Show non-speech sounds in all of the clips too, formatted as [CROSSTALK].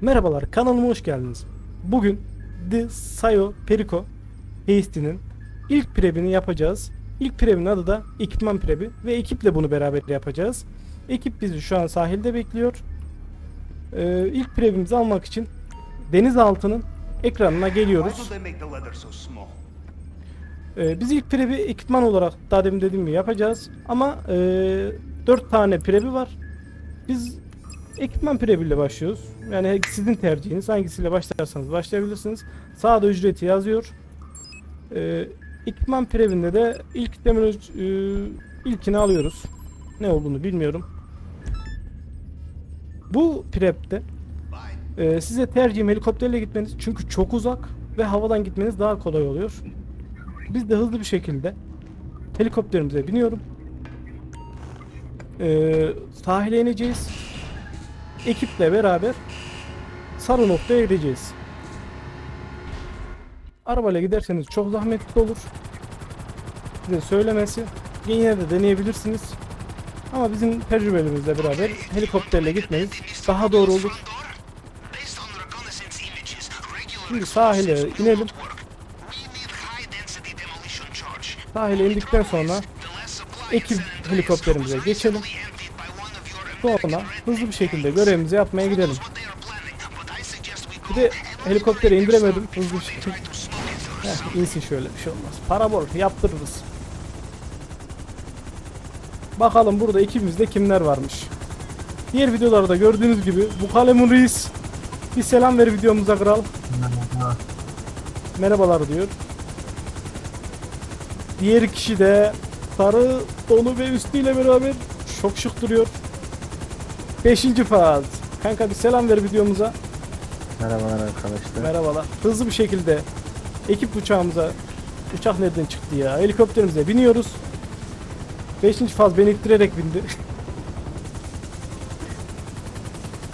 Merhabalar kanalıma hoş geldiniz. Bugün The Sayo Perico Heisti'nin ilk prebini yapacağız. İlk prebinin adı da ekipman prebi ve ekiple bunu beraber yapacağız. Ekip bizi şu an sahilde bekliyor. Ee, ilk prebimizi almak için denizaltının ekranına geliyoruz. Ee, biz ilk prebi ekipman olarak daha demin dediğim gibi yapacağız. Ama e, 4 tane prebi var. Biz ekipman prebiyle başlıyoruz. Yani sizin tercihiniz. Hangisiyle başlarsanız başlayabilirsiniz. Sağda ücreti yazıyor. Ee, ekipman prebinde de ilk demir e, ilkini alıyoruz. Ne olduğunu bilmiyorum. Bu prepte e, size tercihim helikopterle gitmeniz çünkü çok uzak ve havadan gitmeniz daha kolay oluyor. Biz de hızlı bir şekilde helikopterimize biniyorum. Ee, sahile ineceğiz. Ekiple beraber sarı noktaya gideceğiz. Arabayla giderseniz çok zahmetli olur. Size söylemesi. Yine de deneyebilirsiniz. Ama bizim tecrübelerimizle beraber helikopterle gitmeniz daha doğru olur. Şimdi sahile inelim. Sahile indikten sonra ekip helikopterimize geçelim. Sonra hızlı bir şekilde görevimizi yapmaya gidelim. Bir de helikopteri indiremedim hızlı bir şekilde. Heh, insin şöyle bir şey olmaz. Para bol yaptırırız. Bakalım burada ekibimizde kimler varmış. Diğer videolarda gördüğünüz gibi bu kalemun reis bir selam ver videomuza kral. Merhabalar diyor. Diğer kişi de sarı dolu ve üstüyle beraber çok şık duruyor. Beşinci faz. Kanka bir selam ver videomuza. Merhabalar arkadaşlar. Merhabalar. Hızlı bir şekilde ekip uçağımıza uçak nereden çıktı ya? Helikopterimize biniyoruz. Beşinci faz beni ittirerek bindi. [LAUGHS]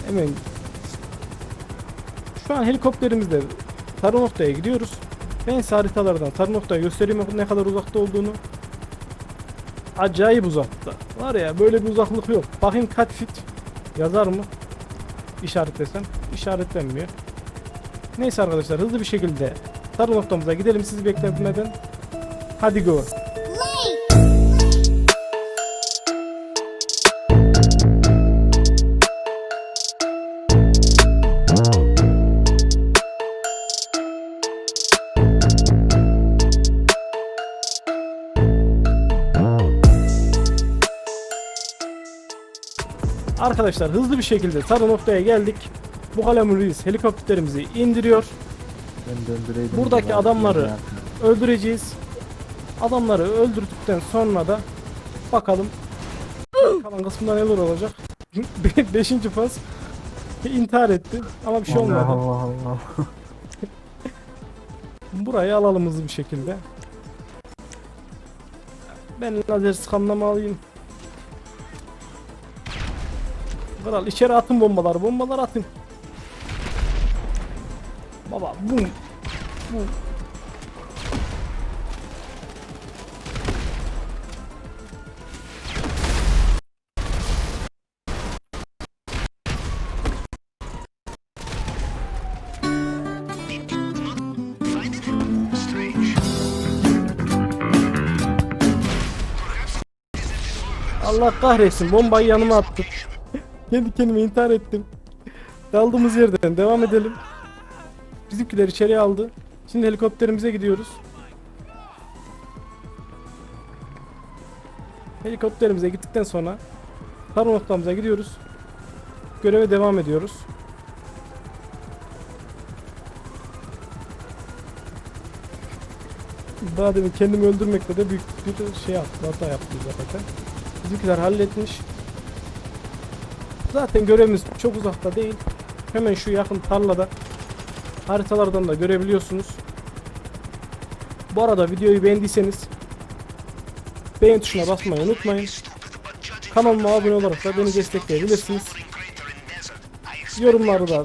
Hemen şu an helikopterimizle sarı noktaya gidiyoruz. Ben size haritalardan sarı noktayı göstereyim ne kadar uzakta olduğunu. Acayip uzakta. Var ya böyle bir uzaklık yok. Bakayım kaç fit yazar mı? İşaretlesem. İşaretlenmiyor. Neyse arkadaşlar hızlı bir şekilde sarı noktamıza gidelim sizi bekletmeden. Hadi go. Arkadaşlar hızlı bir şekilde sarı noktaya geldik. Bu kalemun reis helikopterimizi indiriyor. Buradaki adamları- öldüreceğiz. Adamları öldürdükten sonra da bakalım kalan kısmında neler olacak. Be- [LAUGHS] Beşinci faz intihar etti ama bir şey olmadı. Allah Allah. [LAUGHS] Burayı alalım hızlı bir şekilde. Ben lazer skanlama alayım. Kral içeri atın bombaları, bombalar atın. Baba bum. Bum. Allah kahretsin bombayı yanıma attım. Kendi kendime intihar ettim. Kaldığımız yerden devam edelim. Bizimkiler içeriye aldı. Şimdi helikopterimize gidiyoruz. Helikopterimize gittikten sonra sarı noktamıza gidiyoruz. Göreve devam ediyoruz. Daha demin kendimi öldürmekle de büyük bir şey yaptım, hata yaptım zaten. Bizimkiler halletmiş. Zaten görevimiz çok uzakta değil. Hemen şu yakın tarlada haritalardan da görebiliyorsunuz. Bu arada videoyu beğendiyseniz beğen tuşuna basmayı unutmayın. Kanalıma abone olarak da beni destekleyebilirsiniz. Yorumlarda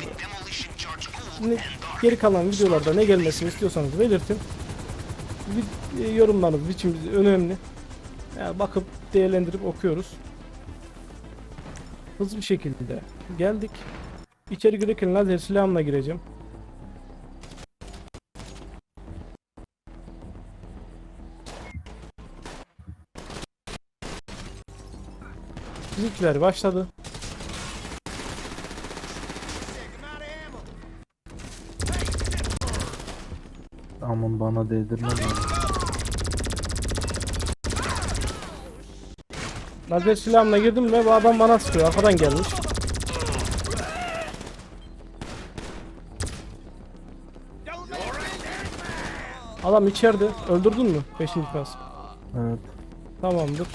ne, geri kalan videolarda ne gelmesini istiyorsanız belirtin. E, Yorumlarınız için önemli. Yani bakıp değerlendirip okuyoruz. Hızlı bir şekilde geldik. içeri girerken lazer silahımla gireceğim. Bizimkiler başladı. Aman bana değdirme Lazer silahımla girdim ve bu adam bana sıkıyor. Arkadan gelmiş. Adam içeride. Öldürdün mü? Beşinci pas. Evet. Tamamdır.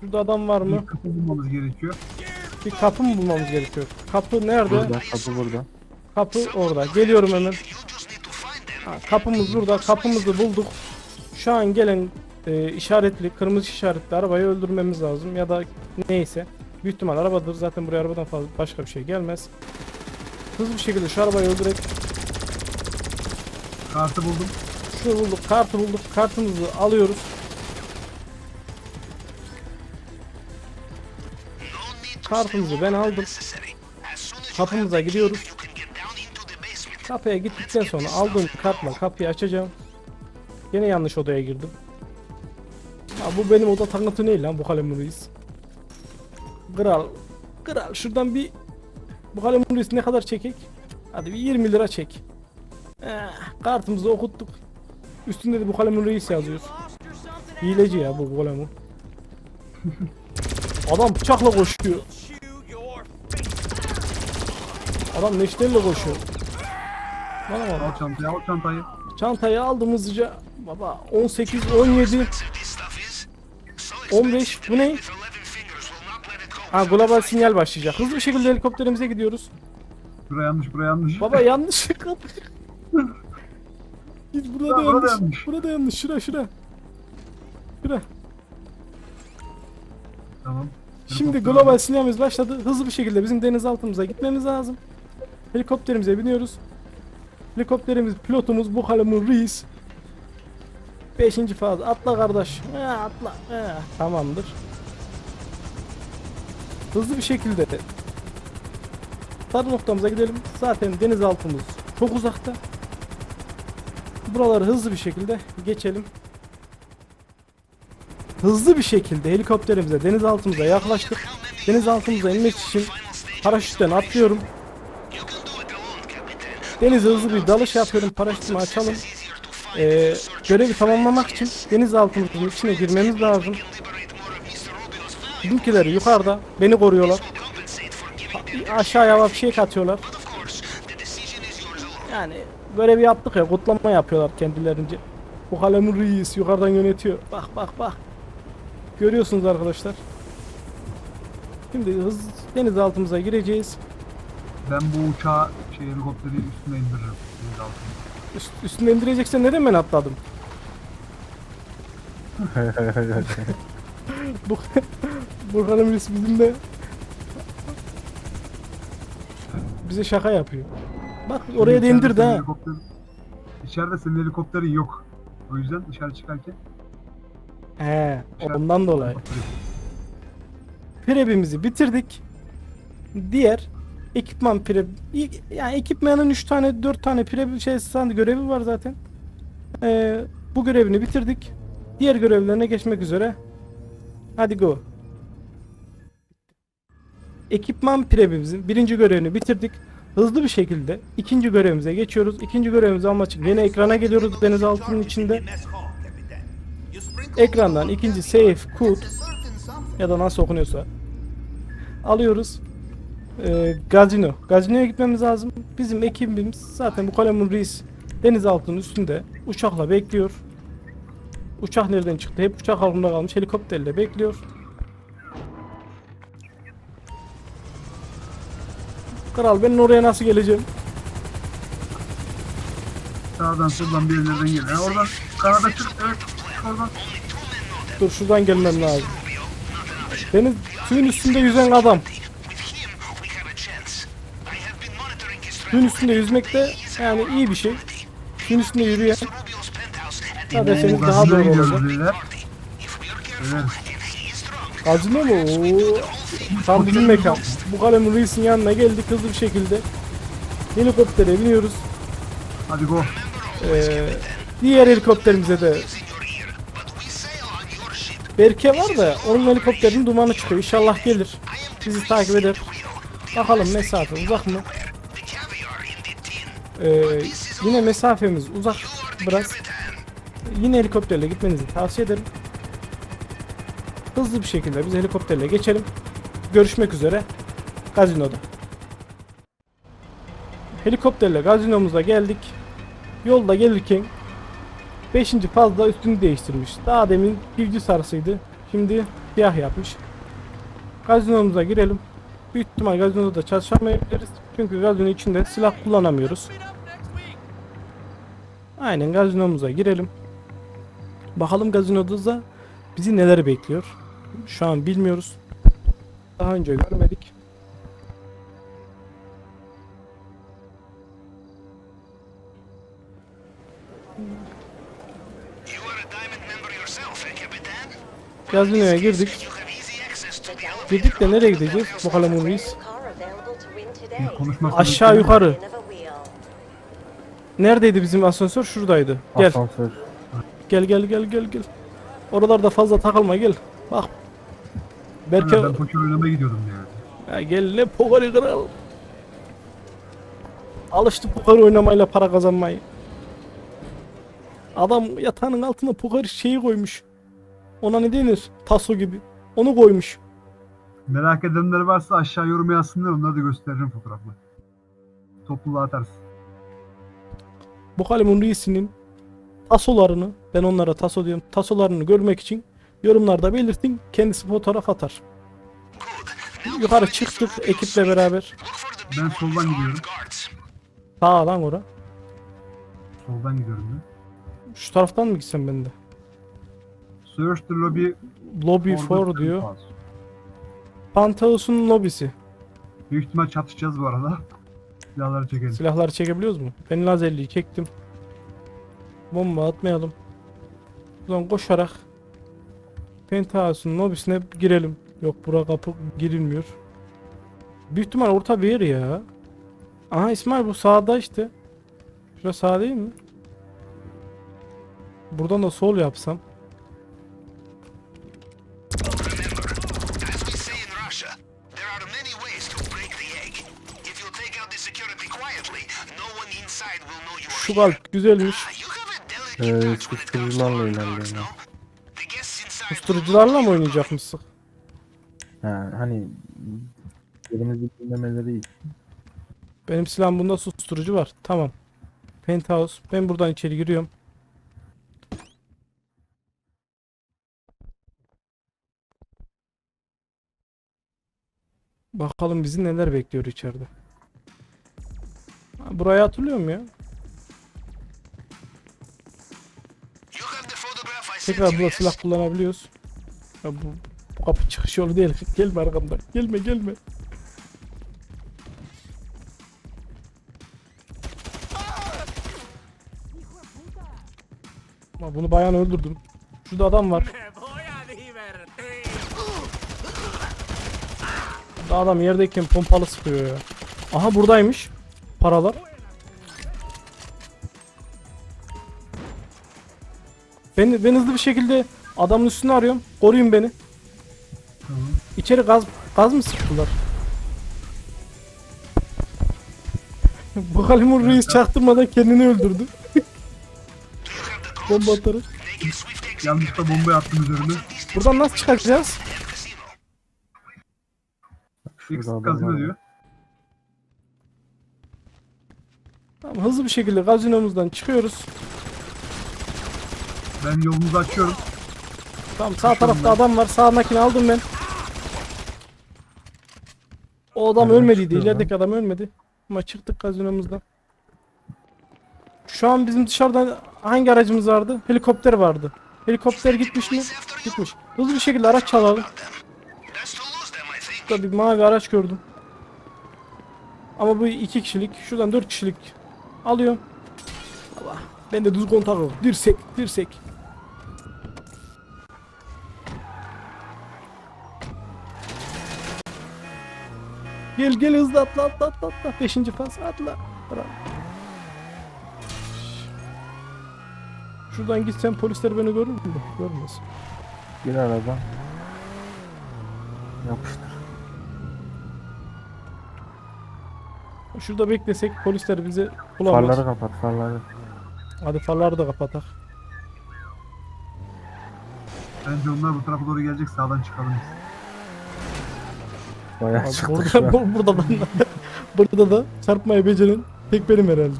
Şurada adam var mı? Bir kapı bulmamız gerekiyor. Bir kapı mı bulmamız gerekiyor? Kapı nerede? Burada kapı burada. Kapı orada. Geliyorum hemen. Ha, kapımız burada. Kapımızı bulduk. Şu an gelen e, işaretli, kırmızı işaretli arabayı öldürmemiz lazım ya da neyse. Büyük ihtimal arabadır. Zaten buraya arabadan fazla başka bir şey gelmez. Hızlı bir şekilde şu arabayı öldürerek Kartı buldum. şunu bulduk, kartı bulduk. Kartımızı alıyoruz. Kartımızı ben aldım. Kapımıza gidiyoruz. Kapıya gittikten sonra aldığım kartla kapıyı açacağım. Yine yanlış odaya girdim. Ha, bu benim oda tanıtı değil lan bu kalem reis. Kral. Kral şuradan bir bu kalem reis ne kadar çekek? Hadi bir 20 lira çek. Eh, kartımızı okuttuk. Üstünde de bu kalemin reis yazıyor. Hileci ya bu kalemi. [LAUGHS] Adam bıçakla koşuyor. Adam neşterle koşuyor. Bana bak. Al çantayı, al çantayı. Çantayı aldım hızlıca. Baba 18, 17, 15 bu ne? Ha global sinyal başlayacak. Hızlı bir şekilde helikopterimize gidiyoruz. Buraya yanlış, buraya yanlış. Baba yanlış. Git burada da yanlış. Burada yanlış. Şura şura. Şura. Tamam. Şimdi global sinyalimiz başladı. Hızlı bir şekilde bizim denizaltımıza gitmemiz lazım. Helikopterimize biniyoruz. Helikopterimiz pilotumuz bu kalemin reis. Beşinci faz atla kardeş. Atla. Tamamdır. Hızlı bir şekilde Tar noktamıza gidelim. Zaten denizaltımız çok uzakta. Buraları hızlı bir şekilde geçelim. Hızlı bir şekilde helikopterimize denizaltımıza yaklaştık. Denizaltımıza inmek için paraşütten atlıyorum. Denize hızlı bir dalış yapıyorum. Paraşütümü açalım. Ee, görevi tamamlamak için denizaltımızın içine girmemiz lazım. Bizimkiler yukarıda beni koruyorlar. A- aşağıya hava fişek atıyorlar. Yani görevi yaptık ya kutlama yapıyorlar kendilerince. Bu kalemin reis yukarıdan yönetiyor. Bak bak bak. Görüyorsunuz arkadaşlar. Şimdi hız denizaltımıza gireceğiz. Ben bu uçağı, şey helikopteri üstüne indiririm. Deniz altına. Üst, üstüne indireceksen neden ben atladım? [LAUGHS] Bu bu kalemin reis bizim de bize şaka yapıyor. Bak oraya da senin ha. helikopter- İçeride senin helikopterin yok. O yüzden dışarı çıkarken He, dışarı- ondan dolayı. Prebimizi bitirdik. Diğer ekipman preb yani ekipmanın 3 tane 4 tane preb şey stand görevi var zaten. Ee, bu görevini bitirdik. Diğer görevlerine geçmek üzere. Hadi go. Ekipman prebimizin birinci görevini bitirdik. Hızlı bir şekilde ikinci görevimize geçiyoruz. İkinci görevimizi almak için yine ekrana geliyoruz denizaltının içinde. Ekrandan ikinci save code ya da nasıl okunuyorsa alıyoruz. Ee, gazino. Gazinoya gitmemiz lazım. Bizim ekibimiz zaten bu kalemin reis denizaltının üstünde uçakla bekliyor. Uçak nereden çıktı? Hep uçak altında kalmış. Helikopterle bekliyor. Kral ben oraya nasıl geleceğim? Sağdan soldan bir yerlerden geliyor. Oradan kanada çık. Evet. Oradan. Dur şuradan gelmem lazım. Deniz suyun üstünde yüzen adam. Suyun üstünde yüzmek de yani iyi bir şey. Suyun üstünde yürüyen kardeşiniz daha doğru olacak. Evet. Gazino mu? Oo. Tam bizim mekan. Bu kalemin reisin yanına geldik hızlı bir şekilde. Helikoptere biniyoruz. Hadi go. Ee, diğer helikopterimize de Berke var da onun helikopterinin dumanı çıkıyor. İnşallah gelir. Bizi takip eder. Bakalım mesafe uzak mı? Ee, yine mesafemiz uzak biraz. Yine helikopterle gitmenizi tavsiye ederim. Hızlı bir şekilde biz helikopterle geçelim. Görüşmek üzere gazinoda. Helikopterle gazinomuza geldik. Yolda gelirken 5. fazla üstünü değiştirmiş. Daha demin bilgi sarısıydı. Şimdi siyah yapmış. Gazinomuza girelim. Büyük ihtimal gazinoda da çalışamayabiliriz. Çünkü gazino içinde silah kullanamıyoruz. Aynen gazinomuza girelim. Bakalım gazinoda da bizi neler bekliyor. Şu an bilmiyoruz. Daha önce görmedik. You are Girdik de nereye gideceğiz? Bakalım konuşmasını Aşağı yukarı. Neredeydi bizim asansör? Şuradaydı. Gel. Asansör. Gel gel gel gel gel. Oralarda fazla takılma gel. Bak. Berke Ben poker oynamaya gidiyordum yani. ya gel ne pokari kral. Alıştı poker oynamayla para kazanmayı. Adam yatağının altına poker şeyi koymuş. Ona ne denir? Taso gibi. Onu koymuş. Merak edenler varsa aşağı yorum yazsınlar onları da göstereceğim fotoğrafla. Topluluğa atarsın. Bu kalemin reisinin tasolarını, ben onlara taso diyorum, tasolarını görmek için yorumlarda belirtin. Kendisi fotoğraf atar. Yukarı çıktık ekiple beraber. For Ben soldan gidiyorum. guards. Sağdan ora. Soldan gidiyorum ben. Şu taraftan mı gitsem ben de? Search the lobby Lobby for 4 the diyor. pass. Pantheus'un lobisi. Büyük ihtimal çatışacağız bu arada. Silahları çekelim. Silahları çekebiliyoruz mu? Ben lazerliği çektim. Bomba atmayalım. Buradan koşarak Penthous'un lobisine girelim. Yok bura kapı girilmiyor. Büyük ihtimal orta bir yer ya. Aha İsmail bu sağda işte. Şurası sağ değil mi? Buradan da sol yapsam. Şu kalp güzelmiş. Ee, susturucularla ilerliyorum Susturucularla mı oynayacakmışsın? Ha, hani elimizi dinlemeleri için. Benim silahım bunda susturucu var. Tamam. Penthouse. Ben buradan içeri giriyorum. Bakalım bizi neler bekliyor içeride. Ha, Burayı hatırlıyorum ya. Tekrar burada silah kullanabiliyoruz. Ya bu, bu kapı çıkış yolu değil. [LAUGHS] Gelme arkamdan. Gelme gelme. Ama bunu bayan öldürdüm. Şurada adam var. Burada adam yerdeyken pompalı sıkıyor ya. Aha buradaymış. Paralar. Ben, ben hızlı bir şekilde adamın üstünü arıyorum. Koruyun beni. Tamam. İçeri gaz gaz mı sıktılar? [LAUGHS] Bu Halimur reis çaktırmadan kendini öldürdü. [LAUGHS] Bomba atarak. Make a swift exit. Yanlışlıkla bomba attım üzerine. Buradan nasıl çıkacağız? Adamlar gazino diyor. Tamam, hızlı bir şekilde gazinomuzdan çıkıyoruz. Ben yolumuzu açıyorum. Tamam sağ tarafta adam var. Sağdakini aldım ben. O adam Nereden ölmediydi. çıkıyor İlerideki adam ölmedi. Ama çıktık gazinomuzdan. Şu an bizim dışarıdan hangi aracımız vardı? Helikopter vardı. Helikopter gitmiş mi? Gitmiş. Hızlı bir şekilde araç çalalım. Burada bir mavi araç gördüm. Ama bu iki kişilik. Şuradan dört kişilik. Alıyorum. Allah. Ben de düz kontak yok. Dirsek, dirsek. Gel gel hızlı atla atla atla atla. Beşinci faz atla. Bırak. Şuradan gitsem polisler beni görür mü? Görmez. Bir aradan. Yapıştır. Şurada beklesek polisler bizi bulamaz. Farları kapat farları. Hadi farları da kapatak. Bence onlar bu tarafa doğru gelecek sağdan çıkalım biz. Bayağı Abi çıktı burada, şu an. bu- [LAUGHS] burada da burada da çarpmayı becerin tek benim herhalde.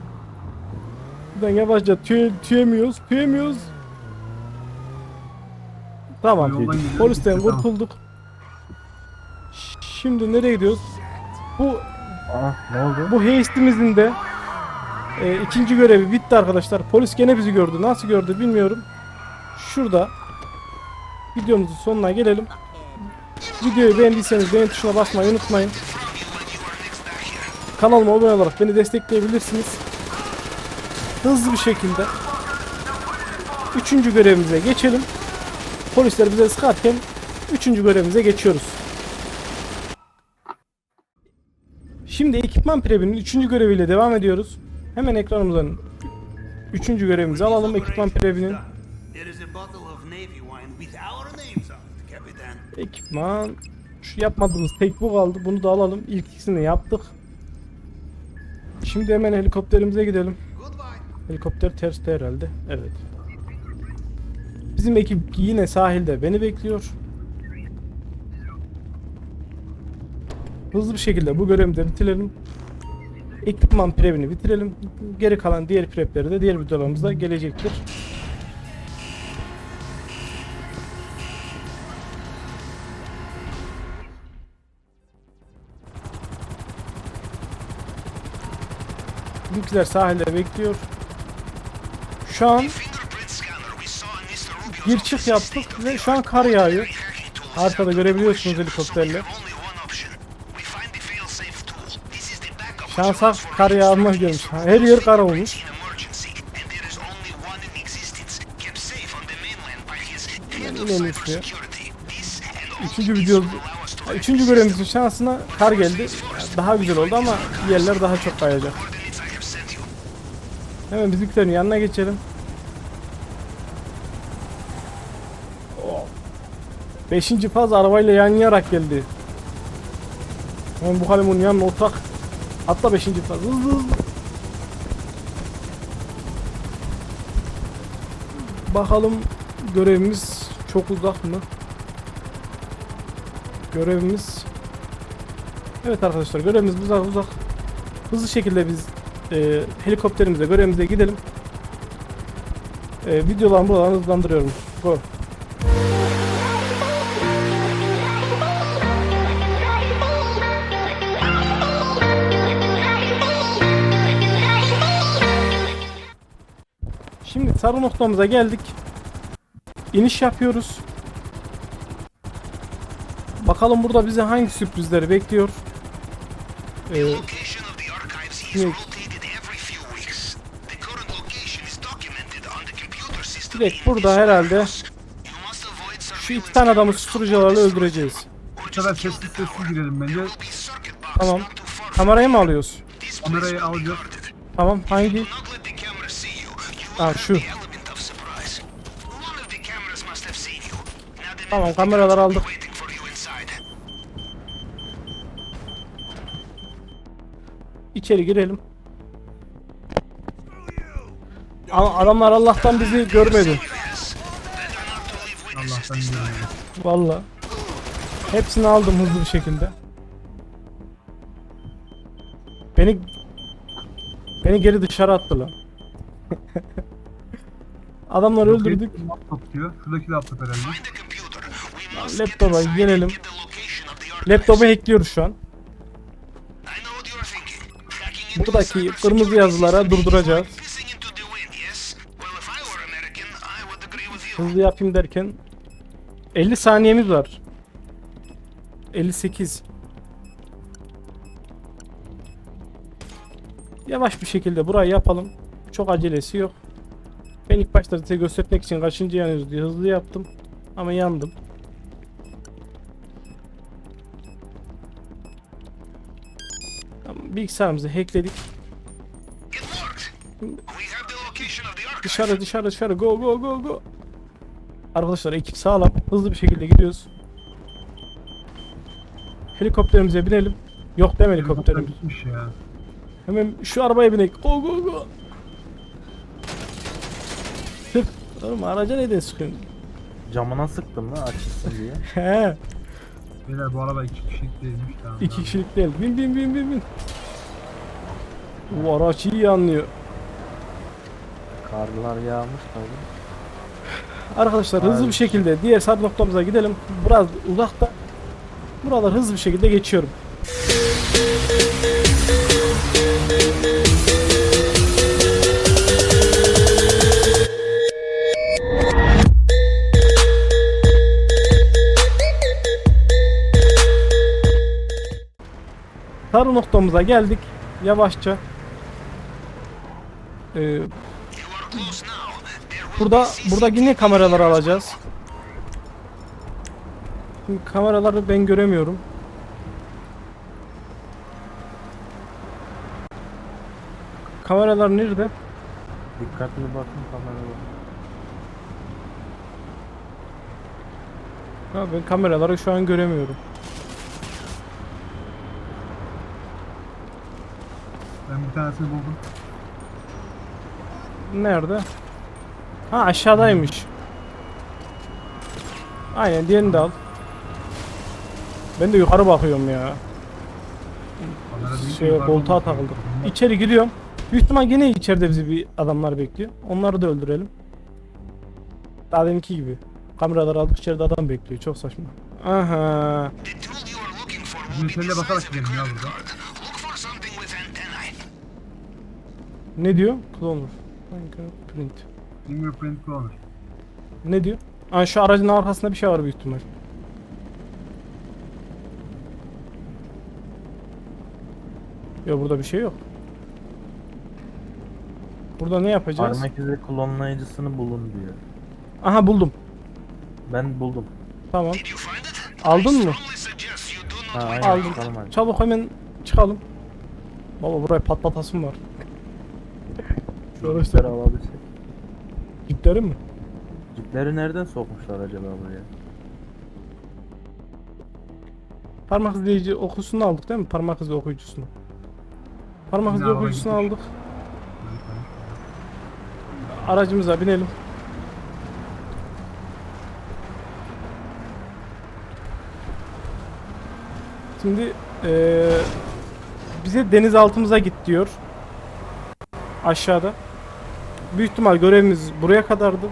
Buradan yavaşça tüye, tüyemiyoruz, tüyemiyoruz. Tamam. Yoldan gidiyoruz, Polisten tamam. kurtulduk. Şimdi nereye gidiyoruz? Bu Aa ne oldu? bu heistimizin de e, ikinci görevi bitti arkadaşlar. Polis gene bizi gördü. Nasıl gördü bilmiyorum. Şurada videomuzun sonuna gelelim. Videoyu beğendiyseniz beğen tuşuna basmayı unutmayın. Kanalıma abone olarak beni destekleyebilirsiniz. Hızlı bir şekilde üçüncü görevimize geçelim. Polisler bize sıkarken üçüncü görevimize geçiyoruz. Şimdi ekipman previnin üçüncü göreviyle devam ediyoruz. Hemen ekranımızdan üçüncü görevimizi alalım ekipman previnin. Ekipman şu yapmadığımız tek bu kaldı. Bunu da alalım. İlk ikisini yaptık. Şimdi hemen helikopterimize gidelim. Helikopter terste herhalde. Evet. Bizim ekip yine sahilde beni bekliyor. Hızlı bir şekilde bu görevi de bitirelim. Ekipman previni bitirelim. Geri kalan diğer prepleri de diğer videolarımızda gelecektir. Bizimkiler sahilde bekliyor. Şu an gir çık yaptık ve şu an kar yağıyor. Haritada görebiliyorsunuz helikopterle. Şansa kar yağmaz görmüş. Her yer kar olmuş. inelim şuraya. Üçüncü video, üçüncü görevimizin şansına kar geldi. Daha güzel oldu ama yerler daha çok kayacak. Hemen bizimkilerin yanına geçelim. Oh. Beşinci faz arabayla yan yanarak geldi. Hemen bu kalemun yanına oturak. Atla beşinci faz. Hızlı hızlı. Bakalım görevimiz çok uzak mı? Görevimiz Evet arkadaşlar görevimiz uzak uzak. Hızlı şekilde biz e, helikopterimize görevimize gidelim. E, videolarımı buradan hızlandırıyorum. Go. Şimdi sarı noktamıza geldik. İniş yapıyoruz. Bakalım burada bize hangi sürprizleri bekliyor. Ee, Location direkt burada herhalde şu iki tane adamı susturucularla öldüreceğiz. Bu kill sessiz sessiz girelim bence. Tamam. Kamerayı mı alıyoruz? Kamerayı alacağız. Tamam hangi? Have şu. the element of surprise. One A- Adamlar Allah'tan bizi görmedi. Allah'tan. Valla. Hepsini aldım hızlı bir şekilde. Beni beni geri dışarı attılar. [LAUGHS] Adamları öldürdük. Laptop diyor. Şuradaki laptop herhalde. Laptopa gelelim. Laptopu hackliyoruz şu an. Buradaki kırmızı yazılara durduracağız. Hızlı yapayım derken 50 saniyemiz var. 58. Yavaş bir şekilde burayı yapalım. Çok acelesi yok. Ben ilk başta size göstermek için kaçıncı yanıyoruz diye hızlı yaptım. Ama yandım. Bilgisayarımızı hackledik. Dışarı dışarı dışarı go go go go. Arkadaşlar ekip sağlam. Hızlı bir şekilde gidiyoruz. Helikopterimize binelim. Yok deme helikopterimiz. Ya. Hemen şu arabaya binek. Go go go. Sık. Oğlum araca neden sıkıyorsun? Camına sıktım lan açılsın diye. [LAUGHS] He. Beyler bu araba iki kişilik değilmiş. Tamam, iki kişilik değil. Bin bin bin bin bin. Bu araç iyi anlıyor. Karlar yağmış tabii. Arkadaşlar hızlı bir şekilde diğer sarı noktamıza gidelim. Biraz uzakta. Buralar hızlı bir şekilde geçiyorum. Sarı noktamıza geldik. Yavaşça. Ee, Burada burada yine as alacağız. Şimdi kameraları ben göremiyorum. Kameralar nerede? Dikkatli bakın kameraya. Ha, ben kameraları şu an göremiyorum. Ben bir tanesini buldum. Nerede? Ha aşağıdaymış. Aynen diğerini de al. Ben de yukarı bakıyorum ya. Şey koltuğa takıldık. İçeri giriyorum. Büyük ihtimal yine içeride bizi bir adamlar bekliyor. Onları da öldürelim. Daha deminki gibi. Kameraları aldık içeride adam bekliyor. Çok saçma. Aha. Of a gidelim ya burada. Ne diyor? Cloner. Print. Fingerprint cloner. Ne diyor? Aa, şu aracın arkasında bir şey var büyük ihtimal. Yok burada bir şey yok. Burada ne yapacağız? Parmak izi klonlayıcısını bulun diyor. Aha buldum. Ben buldum. Tamam. Aldın mı? Ha aynen Aldım. çıkalım hadi. Çabuk hemen çıkalım. Baba burayı patlatasım var. Şu araçları alabilsek. Cipleri mi? Cipleri nereden sokmuşlar acaba buraya? Parmak izleyici okusunu aldık değil mi? Parmak izi okuyucusunu. Parmak izi okuyucusunu aldık. Aracımıza binelim. Şimdi eee, bize denizaltımıza git diyor. Aşağıda. Büyük ihtimal görevimiz buraya kadardı.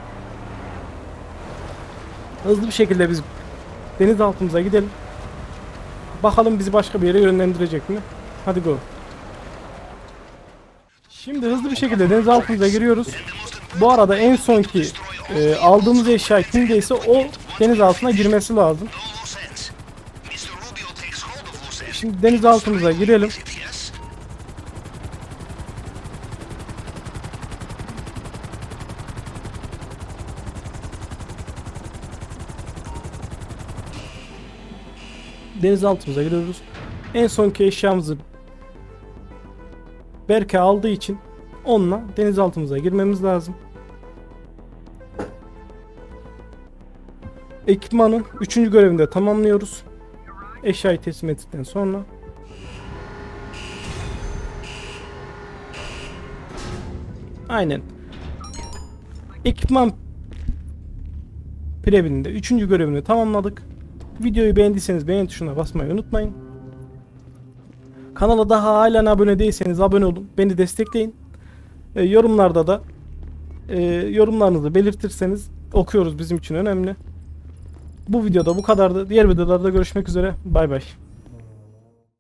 Hızlı bir şekilde biz denizaltımıza gidelim. Bakalım bizi başka bir yere yönlendirecek mi? Hadi go. Şimdi hızlı bir şekilde denizaltımıza giriyoruz. Bu arada en sonki e, aldığımız eşya kimdeyse o deniz altına girmesi lazım. no loose ends. Mr. Denizaltımıza giriyoruz. En sonki eşyamızı Berke aldığı için onunla denizaltımıza girmemiz lazım. Ekipmanın 3. görevini de tamamlıyoruz. Eşyayı teslim ettikten sonra Aynen. Ekipman Prev'in de 3. görevini tamamladık. Videoyu beğendiyseniz beğen tuşuna basmayı unutmayın. Kanala daha halen abone değilseniz abone olun. Beni destekleyin. E, yorumlarda da e, yorumlarınızı belirtirseniz okuyoruz bizim için önemli. Bu videoda bu kadardı. Diğer videolarda görüşmek üzere. Bay bay.